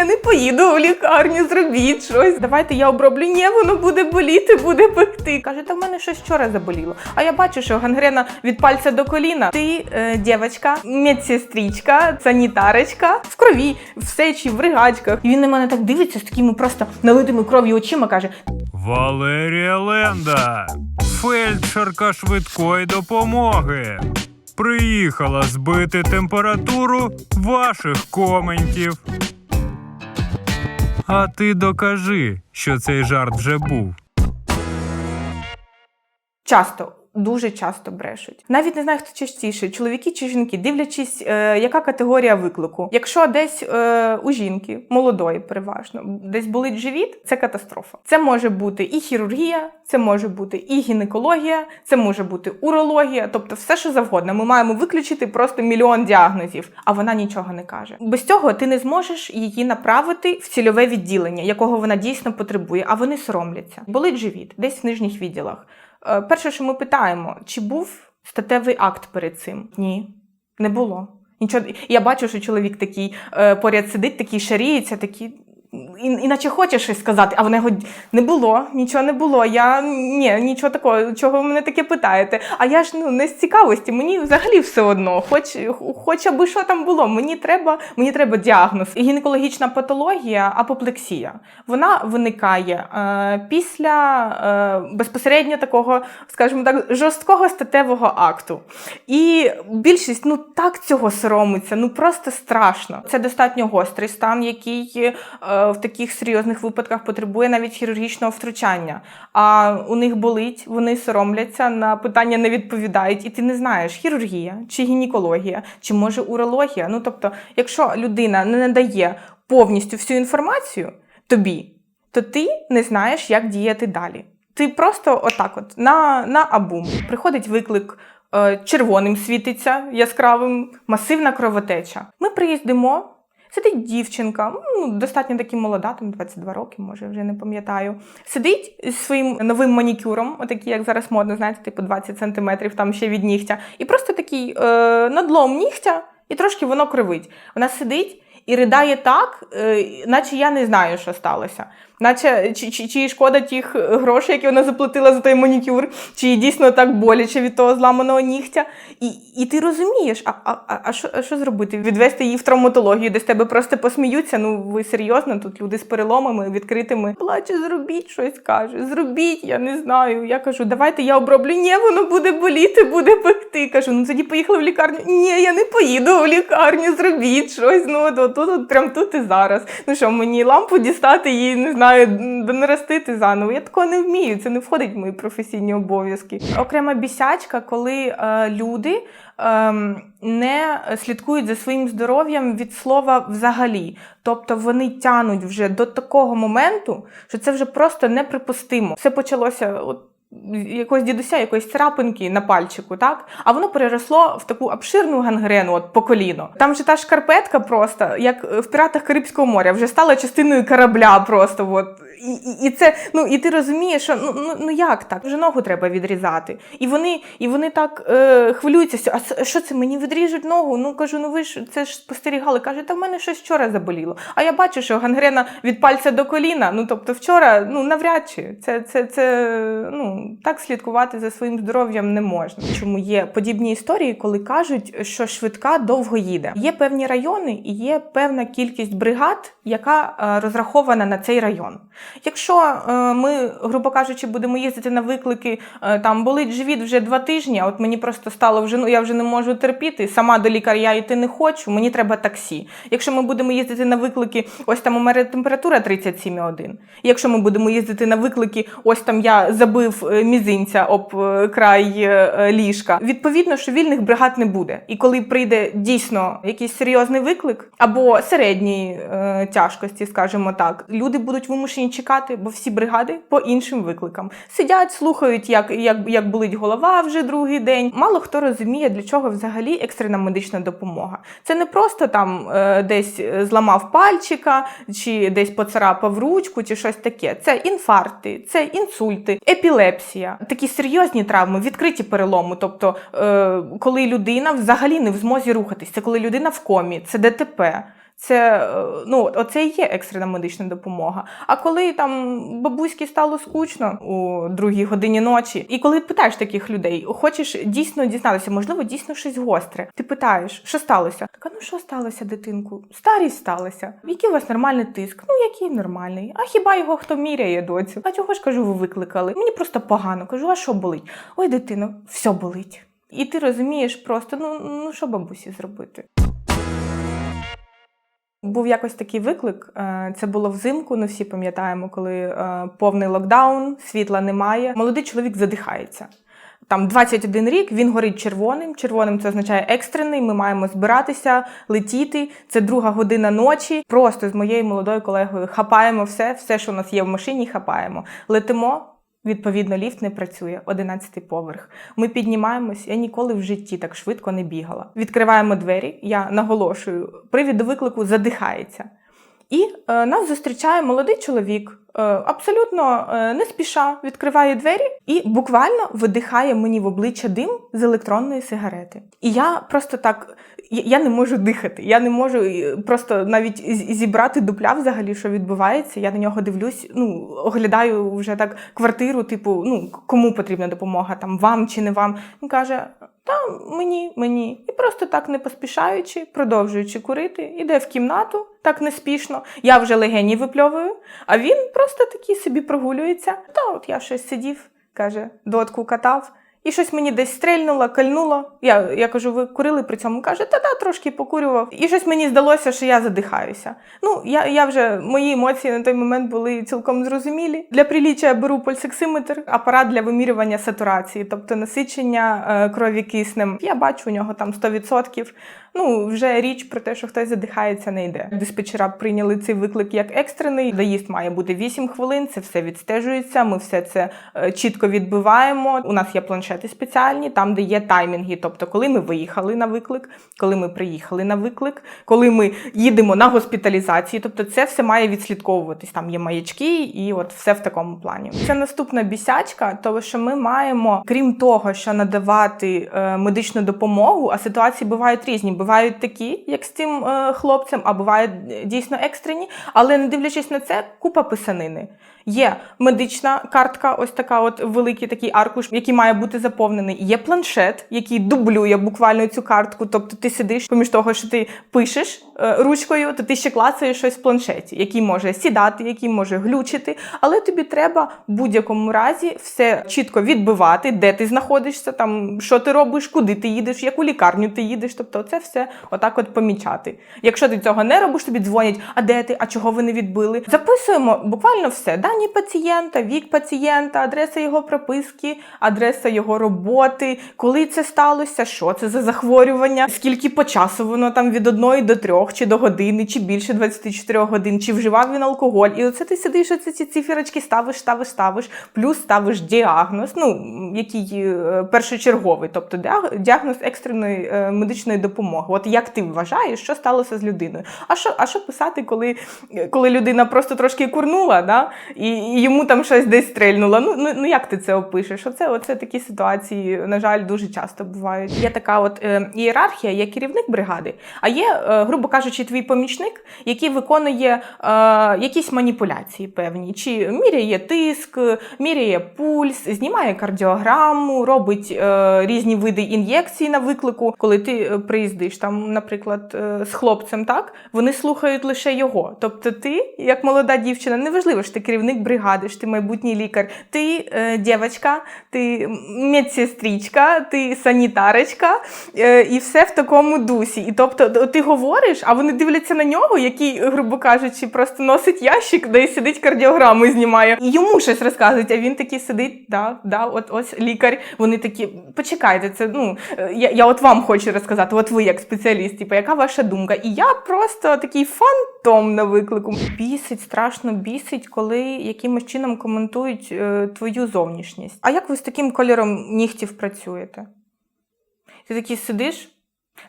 я не поїду в лікарню, зробіть щось. Давайте я оброблю. Ні, воно буде боліти, буде пекти. Каже, та в мене щось вчора заболіло. А я бачу, що гангрена від пальця до коліна. Ти е, дівчинка, медсестричка, санітарочка в крові, в сечі, в ригачках. І він на мене так дивиться з такими просто налитими кров'ю очима. каже: Валерія Ленда, фельдшерка швидкої допомоги. Приїхала збити температуру ваших коментів. А ти докажи, що цей жарт вже був. Часто, дуже часто брешуть. Навіть не знаю, хто частіше, чоловіки чи жінки, дивлячись, е, яка категорія виклику. Якщо десь е, у жінки, молодої, переважно, десь болить живіт, це катастрофа. Це може бути і хірургія, це може бути і гінекологія, це може бути урологія, тобто все, що завгодно. Ми маємо виключити просто мільйон діагнозів, а вона нічого не каже. Без цього ти не зможеш її направити в цільове відділення, якого вона дійсно потребує, а вони соромляться. Болить живіт, десь в нижніх відділах. Е, Перше, що ми питаємо, чи був статевий акт перед цим? Ні, не було. Нічого. Я бачу, що чоловік такий е, поряд сидить, такий шаріється, такий. І, іначе хоче щось сказати, а в нього не було, нічого не було. Я ні, нічого такого, чого ви мене таке питаєте. А я ж ну не з цікавості, мені взагалі все одно, хоч, хоч аби що там було. Мені треба, мені треба діагноз. Гінекологічна патологія, апоплексія. Вона виникає е, після е, безпосередньо такого, скажімо так, жорсткого статевого акту. І більшість ну так цього соромиться, ну просто страшно. Це достатньо гострий стан, який е, в таких серйозних випадках потребує навіть хірургічного втручання. А у них болить, вони соромляться, на питання не відповідають, і ти не знаєш, хірургія чи гінекологія, чи може урологія. Ну тобто, якщо людина не надає повністю всю інформацію тобі, то ти не знаєш, як діяти далі. Ти просто отак, от на, на абум. Приходить виклик. е, Червоним світиться яскравим, масивна кровотеча. Ми приїздимо, сидить дівчинка, ну, достатньо таки молода, там 22 роки, може, вже не пам'ятаю. Сидить зі своїм новим манікюром, отакий, як зараз модно, знаєте, типу 20 сантиметрів там ще від нігтя. І просто такий е, надлом нігтя, і трошки воно кривить. Вона сидить і ридає так, е, наче я не знаю, що сталося. Наче чи, чи, чи шкода тих грошей, які вона заплатила за той манікюр, чи їй дійсно так боляче від того зламаного нігтя. І, і ти розумієш, а, а, а, що, а що зробити? Відвести її в травматологію, де з тебе просто посміються. Ну ви серйозно, тут люди з переломами відкритими. Плаче, зробіть щось каже. Зробіть, я не знаю. Я кажу, давайте я оброблю. Ні, воно буде боліти, буде пекти. Кажу, ну тоді поїхали в лікарню. Ні, я не поїду в лікарню, зробіть щось. Ну от, от, от, прям тут і зараз. Ну що, мені лампу дістати її, не знаю, донаростити заново. Я такого не вмію. Це не входить в мої професійні обов'язки. Окрема бісячка, коли е, люди. ем, Не слідкують за своїм здоров'ям від слова взагалі. Тобто вони тянуть вже до такого моменту, що це вже просто неприпустимо. Все почалося от якогось дідуся, якоїсь царапинки на пальчику, так? А воно переросло в таку обширну гангрену, от по коліно. Там же та шкарпетка просто, як в піратах Карибського моря, вже стала частиною корабля просто. От. І, і, це, ну і ти розумієш, що ну, ну, ну як так? Вже ногу треба відрізати. І вони, і вони так е, хвилюються. що, А що це мені відріжуть ногу? Ну кажу, ну ви ж це ж спостерігали. Каже, та в мене щось вчора заболіло. А я бачу, що гангрена від пальця до коліна. Ну тобто, вчора, ну навряд чи це, це, це ну так слідкувати за своїм здоров'ям не можна. Чому є подібні історії, коли кажуть, що швидка довго їде? Є певні райони і є певна кількість бригад, яка е, розрахована на цей район. Якщо е, ми, грубо кажучи, будемо їздити на виклики, е, там болить живіт вже два тижні, а от мені просто стало вже, ну я вже не можу терпіти, сама до лікаря йти не хочу, мені треба таксі. Якщо ми будемо їздити на виклики, ось там у мене температура 37,1. Якщо ми будемо їздити на виклики, ось там я забив е, мізинця об край ліжка. Відповідно, що вільних бригад не буде. І коли прийде дійсно якийсь серйозний виклик або середньої е, тяжкості, скажімо так, люди будуть вимушені чекати, бо всі бригади по іншим викликам сидять, слухають, як, як, як болить голова вже другий день. Мало хто розуміє, для чого взагалі екстрена медична допомога. Це не просто там е, десь е, зламав пальчика, чи десь поцарапав ручку, чи щось таке. Це інфаркти, це інсульти, епілепсія, такі серйозні травми, відкриті переломи. Тобто, е, коли людина взагалі не в змозі рухатись, це коли людина в комі, це ДТП. Це е, ну, оце і є екстрена медична допомога. А коли там бабуськи стало скучно у другій годині ночі, і коли питаєш таких людей, хочеш дійсно дізнатися, можливо, дійсно щось гостре. Ти питаєш, що сталося? Така, ну що сталося, дитинку? Старість сталася. Який у вас нормальний тиск? Ну який нормальний? А хіба його хто міряє, доцю? А чого ж кажу, ви викликали? Мені просто погано. Кажу, а що болить? Ой, дитино, все болить. І ти розумієш просто, ну, ну що бабусі зробити? Був якось такий виклик. е, Це було взимку. Ну всі пам'ятаємо, коли е, повний локдаун, світла немає. Молодий чоловік задихається. Там 21 рік, він горить червоним. Червоним це означає екстрений. Ми маємо збиратися, летіти. Це друга година ночі. Просто з моєю молодою колегою хапаємо все, все, що у нас є в машині, хапаємо. Летимо. Відповідно, ліфт не працює, 11 поверх. Ми піднімаємось. Я ніколи в житті так швидко не бігала. Відкриваємо двері. Я наголошую, привід до виклику задихається. І е, нас зустрічає молодий чоловік, е, абсолютно е, не спіша відкриває двері і буквально видихає мені в обличчя дим з електронної сигарети. І я просто так. Я- не можу дихати, я не можу е, просто навіть зібрати дупля взагалі, що відбувається. Я на нього дивлюсь, ну оглядаю вже так квартиру, типу, ну кому потрібна допомога, там вам чи не вам. Він каже: та мені, мені. І просто так не поспішаючи, продовжуючи курити, іде в кімнату, так неспішно. Я вже легені випльовую, а він просто такий собі прогулюється. Та от я щось сидів, каже, дотку катав. І щось мені десь стрельнуло, кальнуло. Я, я кажу, ви курили при цьому? Каже, та-та, трошки покурював. І щось мені здалося, що я задихаюся. Ну, я, я вже мої емоції на той момент були цілком зрозумілі. Для приліччя я беру пульсоксиметр, апарат для вимірювання сатурації, тобто насичення е, крові киснем. Я бачу у нього там 100%. Ну, вже річ про те, що хтось задихається, не йде. Диспетчера прийняли цей виклик як екстрений. Доїзд має бути 8 хвилин. Це все відстежується. Ми все це е, чітко відбиваємо. У нас є планшети спеціальні, там де є таймінги. Тобто, коли ми виїхали на виклик, коли ми приїхали на виклик, коли ми їдемо на госпіталізації. Тобто, це все має відслідковуватись. Там є маячки, і от все в такому плані. Це наступна бісячка, тому що ми маємо, крім того, що надавати е, медичну допомогу, а ситуації бувають різні. Бувають такі, як з цим е, хлопцем, а бувають е, дійсно екстрені. Але не дивлячись на це, купа писанини. Є медична картка, ось така, от великий такий аркуш, який має бути заповнений. Є планшет, який дублює буквально цю картку. Тобто ти сидиш поміж того, що ти пишеш е, ручкою, то ти ще клацаєш щось в планшеті, який може сідати, який може глючити. Але тобі треба в будь-якому разі все чітко відбивати, де ти знаходишся, там що ти робиш, куди ти їдеш, яку лікарню ти їдеш. Тобто, це все отак от помічати. Якщо ти цього не робиш, тобі дзвонять, а де ти, а чого ви не відбили. Записуємо буквально все: дані пацієнта, вік пацієнта, адреса його прописки, адреса його роботи, коли це сталося, що це за захворювання, скільки по часу воно там від одної до трьох, чи до години, чи більше 24 годин, чи вживав він алкоголь. І оце ти сидиш, оце ці циферочки ставиш, ставиш, ставиш, плюс ставиш діагноз, ну який е, першочерговий, тобто діагноз екстреної е, медичної допомоги. От як ти вважаєш, що сталося з людиною? А що, а що писати, коли, коли людина просто трошки курнула, да? І, йому там щось десь стрельнуло? Ну, ну, ну як ти це опишеш? Оце, оце такі ситуації, на жаль, дуже часто бувають. Є така от е, ієрархія, є керівник бригади, а є, е, грубо кажучи, твій помічник, який виконує е, якісь маніпуляції певні, чи міряє тиск, міряє пульс, знімає кардіограму, робить е, різні види ін'єкцій на виклику. Коли ти е, приїздиш там, наприклад, е, з хлопцем, так вони слухають лише його. Тобто, ти, як молода дівчина, неважливо, що ти керівник бригади, що ти майбутній лікар, ти е, дівчинка, ти медсестричка, ти санітарочка, е, і все в такому дусі. І тобто, ти говориш, а вони дивляться на нього, який, грубо кажучи, просто носить ящик, де сидить кардіограму знімає. І йому щось розказують, а він такий сидить, да, да, от ось лікар. Вони такі, почекайте, це ну е, я, я от вам хочу розказати, от ви як спеціаліст, типу, яка ваша думка? І я просто такий фантом на виклику. Бісить, страшно бісить, коли якимось чином коментують е, твою зовнішність. А як ви з таким кольором нігтів працюєте? Ти такий сидиш,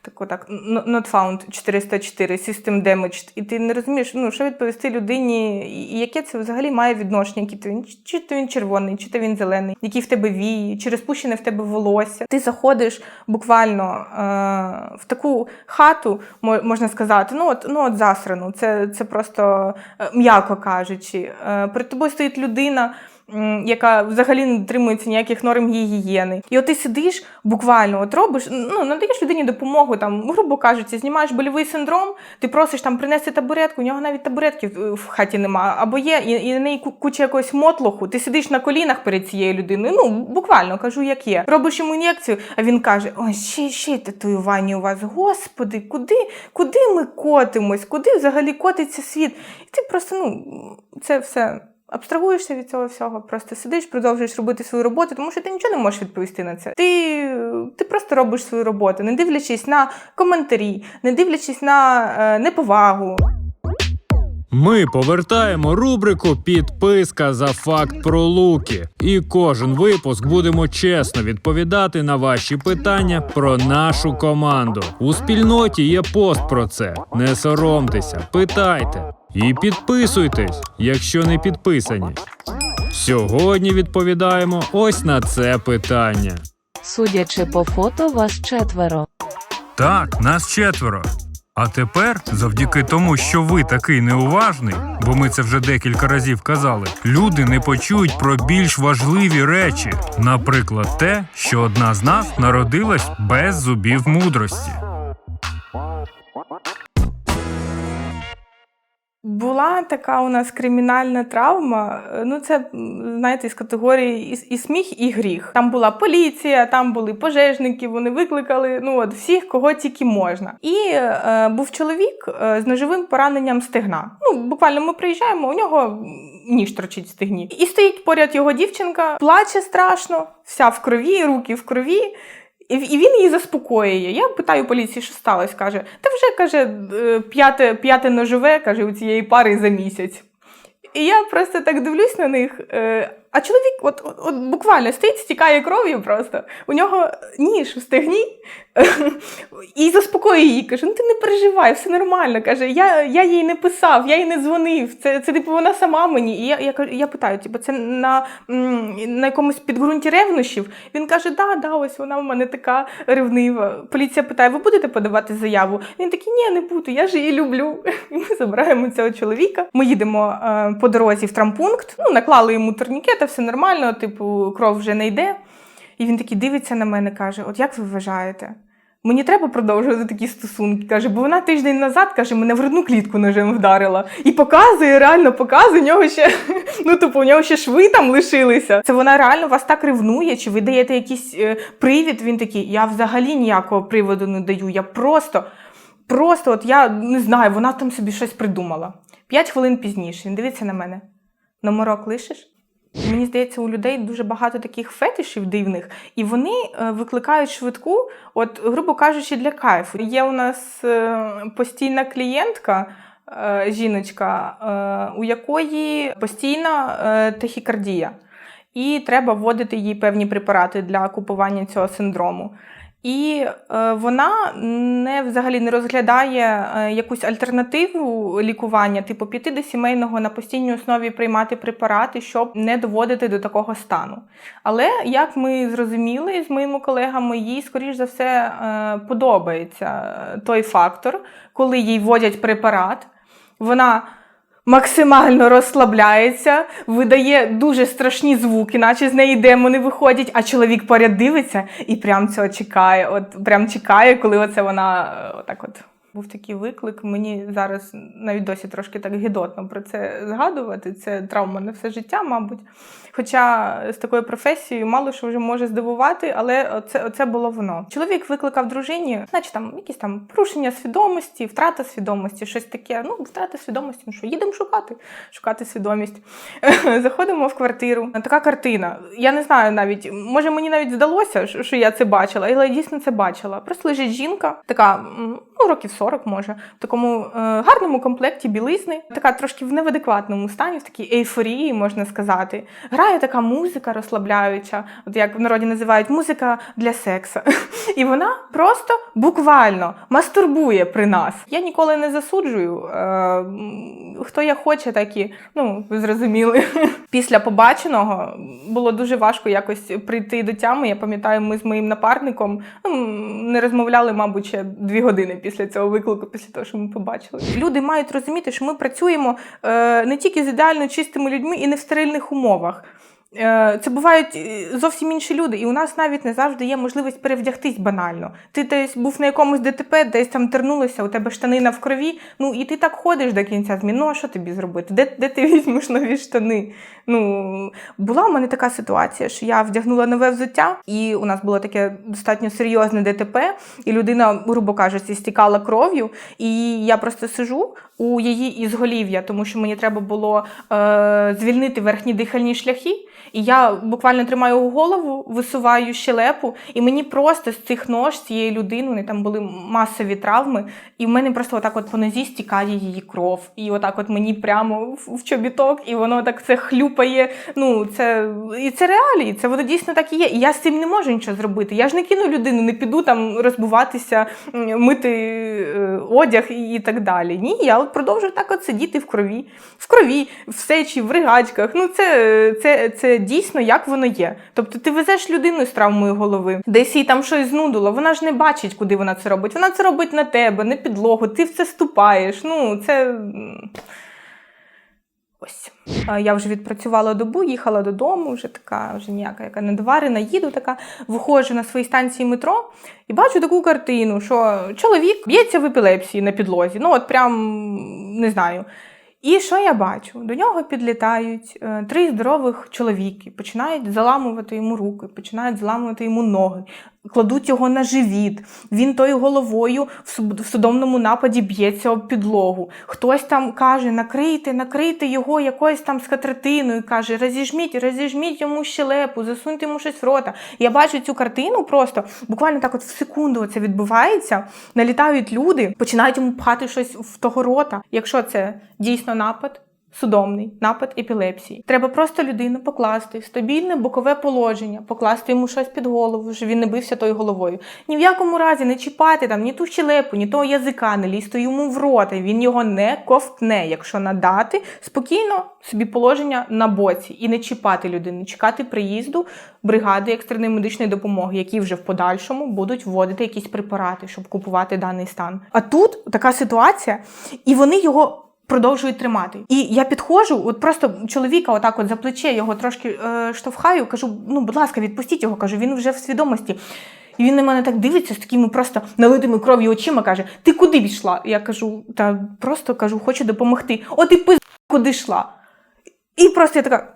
Так, not found 404, system damaged. І ти не розумієш, ну, що відповісти людині, і яке це взагалі має відношення, який він, чи то він червоний, чи то він зелений, які в тебе вії, чи розпущене в тебе волосся. Ти заходиш буквально е- в таку хату, можна сказати, ну от, ну от засрану, це, це просто е, м'яко кажучи. Е, перед тобою стоїть людина. Яка взагалі не дотримується ніяких норм гігієни. І от ти сидиш буквально, от робиш, ну надаєш людині допомогу, там, грубо кажучи, знімаєш больовий синдром, ти просиш там принести табуретку, у нього навіть табуретки в в хаті нема, або є, і, і на неї куча якогось мотлоху. Ти сидиш на колінах перед цією людиною. Ну буквально кажу, як є. Робиш йому ін'єкцію, а він каже: Ой, ще ще татуювання у вас. Господи, куди, куди ми котимось? Куди взагалі котиться світ? І ти просто ну це все. Абстрагуєшся від цього всього, просто сидиш, продовжуєш робити свою роботу, тому що ти нічого не можеш відповісти на це. Ти, ти просто робиш свою роботу, не дивлячись на коментарі, не дивлячись на е, неповагу. Ми повертаємо рубрику Підписка за факт про луки. І кожен випуск будемо чесно відповідати на ваші питання про нашу команду. У спільноті є пост про це. Не соромтеся, питайте. І підписуйтесь, якщо не підписані. Сьогодні відповідаємо ось на це питання. Судячи по фото, вас четверо. Так, нас четверо. А тепер, завдяки тому, що ви такий неуважний, бо ми це вже декілька разів казали, люди не почують про більш важливі речі, наприклад, те, що одна з нас народилась без зубів мудрості. Була така у нас кримінальна травма. е, Ну, це, знаєте, з категорії і, і сміх, і гріх. Там була поліція, там були пожежники, вони викликали ну, от, всіх, кого тільки можна. І е, був чоловік е, з ножовим пораненням стегна. Ну, буквально ми приїжджаємо, у нього ніж торчить стегні. І стоїть поряд його дівчинка, плаче страшно, вся в крові, руки в крові. І він її заспокоює. Я питаю поліції, що сталося. Каже, та вже каже, е, п'яте, п'яте ножове, каже, у цієї пари за місяць. І я просто так дивлюсь на них. е, А чоловік, от, от, от буквально стоїть, стікає кров'ю просто. У нього ніж в стегні і заспокоює її. Каже: ну ти не переживай, все нормально. Каже, я, я їй не писав, я їй не дзвонив. Це, це типу, вона сама мені. І я, я, я питаю, типу, це на, на якомусь підґрунті ревнощів? Він каже: да, да, ось вона в мене така ревнива. Поліція питає: ви будете подавати заяву? Він такий, ні, не буду, я ж її люблю. І ми забираємо цього чоловіка. Ми їдемо е, по дорозі в травмпункт, ну, наклали йому турнікета, все нормально, типу, кров вже не йде. І він такий дивиться на мене, каже: От як ви вважаєте? Мені треба продовжувати такі стосунки. Каже, бо вона тиждень назад каже, мене в грудну клітку ножем вдарила. І показує, реально показує, у нього ще ну, типу, у нього ще шви там лишилися. Це вона реально вас так ревнує, чи ви даєте якийсь е, привід? Він такий, я взагалі ніякого приводу не даю. Я просто, просто, от я не знаю, вона там собі щось придумала. П'ять хвилин пізніше він дивиться на мене. Номерок лишиш? Мені здається, у людей дуже багато таких фетишів дивних, і вони е, викликають швидку, от, грубо кажучи, для кайфу. Є у нас е, постійна клієнтка, е, жіночка, у якої постійна тахікардія, і треба вводити їй певні препарати для купування цього синдрому. І е, вона не взагалі не розглядає е, якусь альтернативу лікування, типу піти до сімейного на постійній основі приймати препарати, щоб не доводити до такого стану. Але як ми зрозуміли з моїми колегами, їй, скоріш за все, е, подобається той фактор, коли їй вводять препарат, вона максимально розслабляється, видає дуже страшні звуки, наче з неї демони виходять, а чоловік поряд дивиться і прям цього чекає. От прям чекає, коли оце вона е, отак от. Був такий виклик. Мені зараз навіть досі трошки так гідотно про це згадувати. Це травма на все життя, мабуть. Хоча з такою професією мало що вже може здивувати, але це, це було воно. Чоловік викликав дружині, значить там якісь там порушення свідомості, втрата свідомості, щось таке. Ну, втрата свідомості, ну що, їдемо шукати, шукати свідомість. Заходимо в квартиру. Така картина. Я не знаю навіть, може мені навіть здалося, що я це бачила, але я дійсно це бачила. Просто лежить жінка, така ну, років 40 може, в такому е, гарному комплекті білизни, така трошки в неадекватному стані, в такій ейфорії, можна сказати. Грає така музика розслабляюча, от як в народі називають музика для сексу. І вона просто буквально мастурбує при нас. Я ніколи не засуджую. Е, хто як хоче, так і ну ви зрозуміли. Після побаченого було дуже важко якось прийти до тями. Я пам'ятаю, ми з моїм напарником ну, не розмовляли, мабуть, ще дві години після цього виклику, після того, що ми побачили. Люди мають розуміти, що ми працюємо е, не тільки з ідеально чистими людьми і не в стерильних умовах. Е, Це бувають е, зовсім інші люди, і у нас навіть не завжди є можливість перевдягтись банально. Ти десь був на якомусь ДТП, десь там тернулося, у тебе штанина в крові. Ну і ти так ходиш до кінця змін. Ну а що тобі зробити? Де, де ти візьмеш нові штани? Ну була у мене така ситуація, що я вдягнула нове взуття, і у нас було таке достатньо серйозне ДТП, і людина, грубо кажучи, стікала кров'ю. І я просто сижу у її ізголів'я, тому що мені треба було е, звільнити верхні дихальні шляхи. І я буквально тримаю голову, висуваю щелепу, і мені просто з цих нож цієї людини, вони там були масові травми, і в мене просто отак от по нозі стікає її кров. І отак от мені прямо в, чобіток, і воно так це хлюпає. Ну, це, і це реалії, це воно дійсно так і є. І я з цим не можу нічого зробити. Я ж не кину людину, не піду там розбуватися, мити е, одяг і, так далі. Ні, я от продовжую так от сидіти в крові, в крові, в сечі, в ригачках. Ну, це, це, це дійсно як воно є. Тобто ти везеш людину з травмою голови, десь їй там щось знудило, вона ж не бачить, куди вона це робить. Вона це робить на тебе, на підлогу, ти в це ступаєш. Ну, це. Ось. Я вже відпрацювала добу, їхала додому, вже така, вже ніяка, яка недоварена, їду така, виходжу на своїй станції метро і бачу таку картину, що чоловік б'ється в епілепсії на підлозі. Ну, от прям не знаю. І що я бачу? До нього підлітають е, три здорових чоловіки, починають заламувати йому руки, починають заламувати йому ноги, кладуть його на живіт. Він тою головою в судомному нападі б'ється об підлогу. Хтось там каже: накрийте, накрийте його якоюсь там скатертиною, каже, розіжміть, розіжміть йому щелепу, засуньте йому щось в рота. Я бачу цю картину просто буквально так, от в секунду це відбувається. Налітають люди, починають йому пхати щось в того рота. Якщо це дійсно напад. Судомний напад епілепсії. Треба просто людину покласти в стабільне бокове положення, покласти йому щось під голову, щоб він не бився тою головою. Ні в якому разі не чіпати там ні ту щелепу, ні того язика, не лізти йому в рота. Він його не ковтне, якщо надати спокійно собі положення на боці і не чіпати людину, чекати приїзду бригади екстреної медичної допомоги, які вже в подальшому будуть вводити якісь препарати, щоб купувати даний стан. А тут така ситуація, і вони його продовжують тримати. І я підходжу, от просто чоловіка, отак, от за плече його трошки е, штовхаю, кажу: ну, будь ласка, відпустіть його, кажу, він вже в свідомості. І він на мене так дивиться з такими просто налитими кров'ю очима, каже: Ти куди пішла? Я кажу, та просто кажу, хочу допомогти. О, ти пиз куди йшла. І просто я така.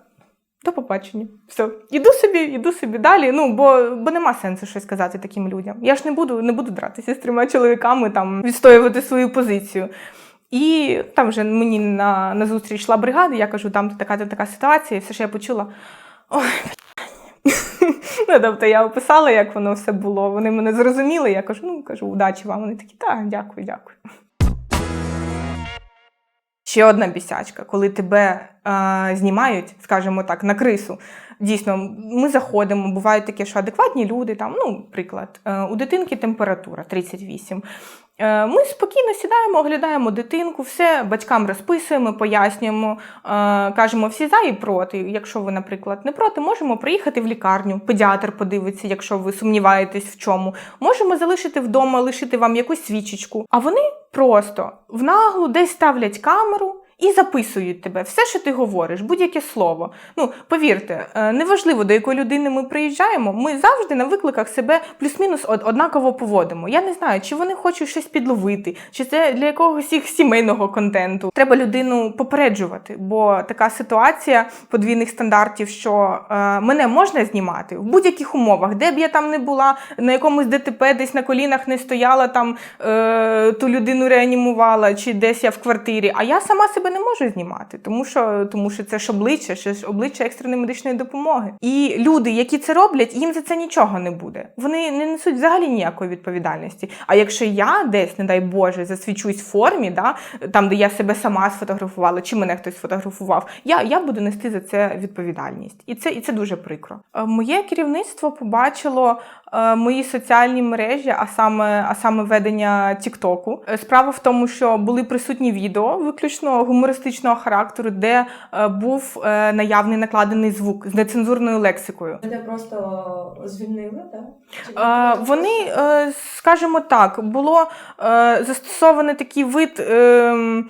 До побачення. Все, іду собі, іду собі далі. Ну, бо, бо нема сенсу щось сказати таким людям. Я ж не буду, не буду дратися з трьома чоловіками, там відстоювати свою позицію. І там вже мені на, на зустріч йшла бригада, я кажу, там така така ситуація, і все, що я почула. Ой, Ну, тобто я описала, як воно все було. Вони мене зрозуміли. Я кажу, ну кажу, удачі вам. Вони такі, так, дякую, дякую. Ще одна бісячка, коли тебе е, знімають, скажімо так, на крису. Дійсно, ми заходимо, бувають таке, що адекватні люди, там, ну, приклад, е, у дитинки температура 38. Е, Ми спокійно сідаємо, оглядаємо дитинку, все батькам розписуємо, пояснюємо, е, кажемо всі за і проти. Якщо ви, наприклад, не проти, можемо приїхати в лікарню, педіатр подивиться, якщо ви сумніваєтесь в чому. Можемо залишити вдома, лишити вам якусь свічечку. А вони просто в наглу десь ставлять камеру. І записують тебе все, що ти говориш, будь-яке слово. Ну, повірте, е, неважливо, до якої людини ми приїжджаємо, ми завжди на викликах себе плюс-мінус однаково поводимо. Я не знаю, чи вони хочуть щось підловити, чи це для якогось їх сімейного контенту. Треба людину попереджувати, бо така ситуація подвійних стандартів, що е, мене можна знімати в будь-яких умовах, де б я там не була, на якомусь ДТП десь на колінах не стояла, там е, ту людину реанімувала, чи десь я в квартирі. А я сама себе себе не можу знімати, тому що, тому що це ж обличчя, це ж обличчя екстреної медичної допомоги. І люди, які це роблять, їм за це нічого не буде. Вони не несуть взагалі ніякої відповідальності. А якщо я десь, не дай Боже, засвічусь в формі, да, там, де я себе сама сфотографувала, чи мене хтось фотографував, я, я буду нести за це відповідальність. І це, і це дуже прикро. Е, Моє керівництво побачило е, мої соціальні мережі, а саме, а саме ведення Тіктоку. Е, Справа в тому, що були присутні відео виключно гумористичного характеру, де е, був е, наявний накладений звук з нецензурною лексикою. Де просто звільнили, так? Е, Вони, скажімо так, було застосований такий вид ем,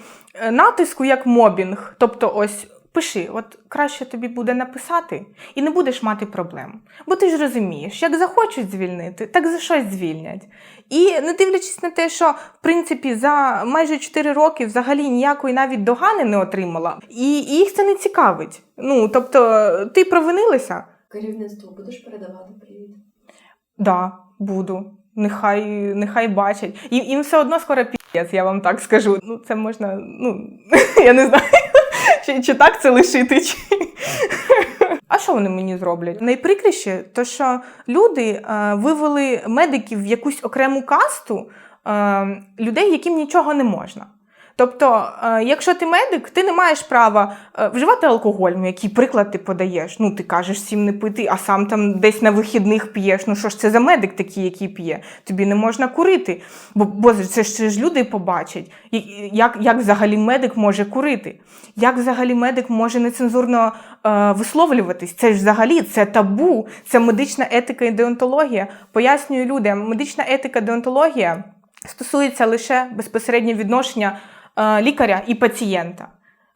натиску, як мобінг. Тобто, ось пиши, от краще тобі буде написати, і не будеш мати проблем. Бо ти ж розумієш, як захочуть звільнити, так за щось звільнять. І не дивлячись на те, що в принципі за майже 4 роки взагалі ніякої навіть догани не отримала, і, і їх це не цікавить. Ну тобто, ти провинилася. Керівництво будеш передавати привіт? Да, буду. Нехай, нехай бачать. Їм, їм все одно скоро пієць, я вам так скажу. Ну, це можна, ну, я не знаю, чи, чи так це лишити, чи. А що вони мені зроблять? Найприкріше, то що люди е, вивели медиків в якусь окрему касту е, людей, яким нічого не можна. Тобто, е, якщо ти медик, ти не маєш права е, вживати алкоголь. Ну, який приклад ти подаєш? Ну, ти кажеш всім не пити, а сам там десь на вихідних п'єш. Ну що ж це за медик такий, який п'є? Тобі не можна курити. Бо, бо це ж, люди побачать, як, як взагалі медик може курити, як взагалі медик може нецензурно е, висловлюватись. Це ж взагалі це табу, це медична етика і деонтологія. Пояснюю людям, медична етика деонтологія стосується лише безпосередньо відношення лікаря і пацієнта.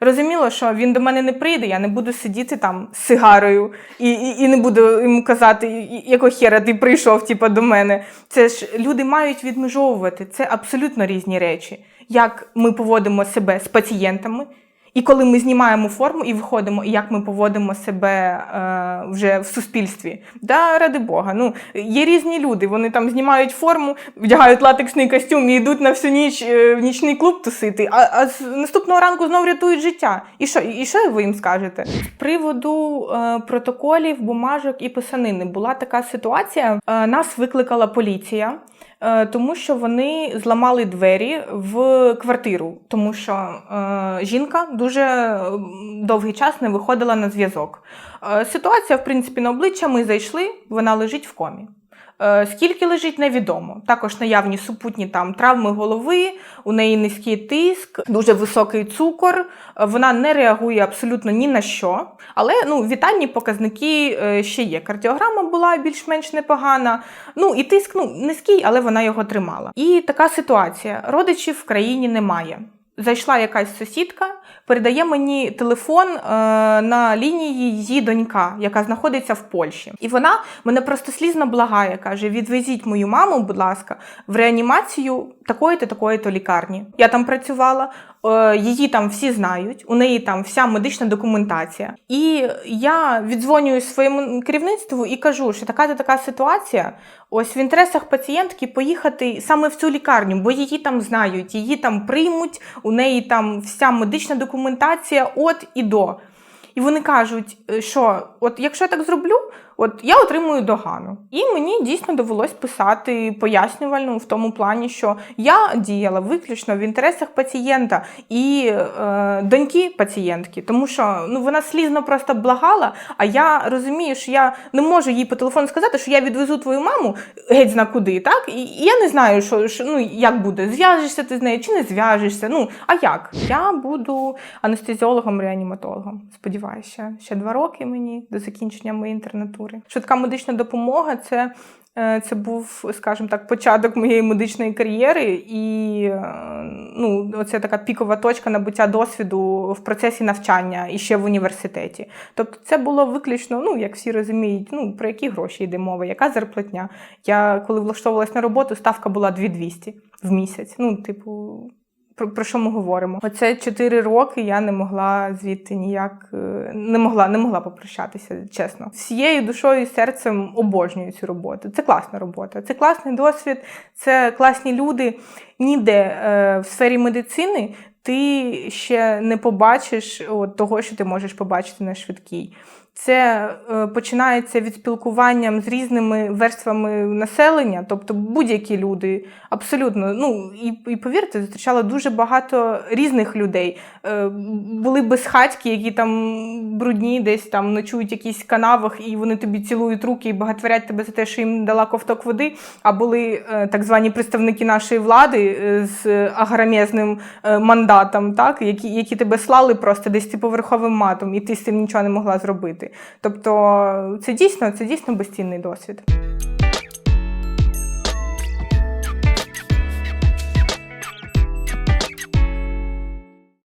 Розуміло, що він до мене не прийде, я не буду сидіти там з сигарою і, і, і не буду йому казати, «І- і- якого хера ти прийшов типу, до мене. Це ж люди мають відмежовувати. Це абсолютно різні речі. Як ми поводимо себе з пацієнтами, і коли ми знімаємо форму і виходимо, і як ми поводимо себе е, вже в суспільстві. Да, ради Бога. Ну, є різні люди, вони там знімають форму, вдягають латексний костюм і йдуть на всю ніч е, в нічний клуб тусити, а, а з наступного ранку знов рятують життя. І що, і що ви їм скажете? З приводу е, протоколів, бумажок і писанини була така ситуація. Е, нас викликала поліція. Е, Тому що вони зламали двері в квартиру, тому що е, жінка дуже довгий час не виходила на зв'язок. Е, ситуація, в принципі, на обличчя ми зайшли, вона лежить в комі. Е, Скільки лежить, невідомо. Також наявні супутні там травми голови, у неї низький тиск, дуже високий цукор. е, Вона не реагує абсолютно ні на що. Але ну, вітальні показники ще є. Кардіограма була більш-менш непогана. Ну і тиск ну, низький, але вона його тримала. І така ситуація: родичів в країні немає. Зайшла якась сусідка, передає мені телефон е, на лінії її донька, яка знаходиться в Польщі. І вона мене просто слізно благає, каже: відвезіть мою маму, будь ласка, в реанімацію такої-то, такої-то лікарні. Я там працювала, її там всі знають, у неї там вся медична документація. І я віддзвонюю своєму керівництву і кажу, що така-то така ситуація. Ось в інтересах пацієнтки поїхати саме в цю лікарню, бо її там знають, її там приймуть, у неї там вся медична документація от і до. І вони кажуть, е, що от якщо я так зроблю, от я отримую догану. І мені дійсно довелось писати пояснювальну в тому плані, що я діяла виключно в інтересах пацієнта і е, доньки пацієнтки, тому що ну вона слізно просто благала. А я розумію, що я не можу їй по телефону сказати, що я відвезу твою маму геть зна куди, так? І, і я не знаю, що, що ну як буде, зв'яжешся ти з нею чи не зв'яжешся. Ну а як? Я буду анестезіологом-реаніматологом. Сподіваюся, ще, два роки мені до закінчення моєї інтернатури. Швидка медична допомога це. е, Це був, скажімо так, початок моєї медичної кар'єри, і е, ну, оце така пікова точка набуття досвіду в процесі навчання і ще в університеті. Тобто, це було виключно, ну як всі розуміють, ну про які гроші йде мова, яка зарплатня. Я коли влаштовувалась на роботу, ставка була 2200 в місяць. Ну, типу, про, про що ми говоримо? Оце 4 роки я не могла звідти ніяк е, не могла, не могла попрощатися, чесно. Всією душою і серцем обожнюю цю роботу. Це класна робота, це класний досвід, це класні люди. Ніде е, в сфері медицини ти ще не побачиш от, того, що ти можеш побачити на швидкій. Це е, починається від спілкуванням з різними верствами населення, тобто будь-які люди, абсолютно. Ну і, і повірте, зустрічала дуже багато різних людей. Е, були безхатьки, які там брудні, десь там ночують в якісь канавах, і вони тобі цілують руки і багатворять тебе за те, що їм дала ковток води. А були е, так звані представники нашої влади з агромезним е, мандатом, так, які, які тебе слали просто десь поверховим матом, і ти з цим нічого не могла зробити. Тобто це дійсно, це дійсно безцінний досвід.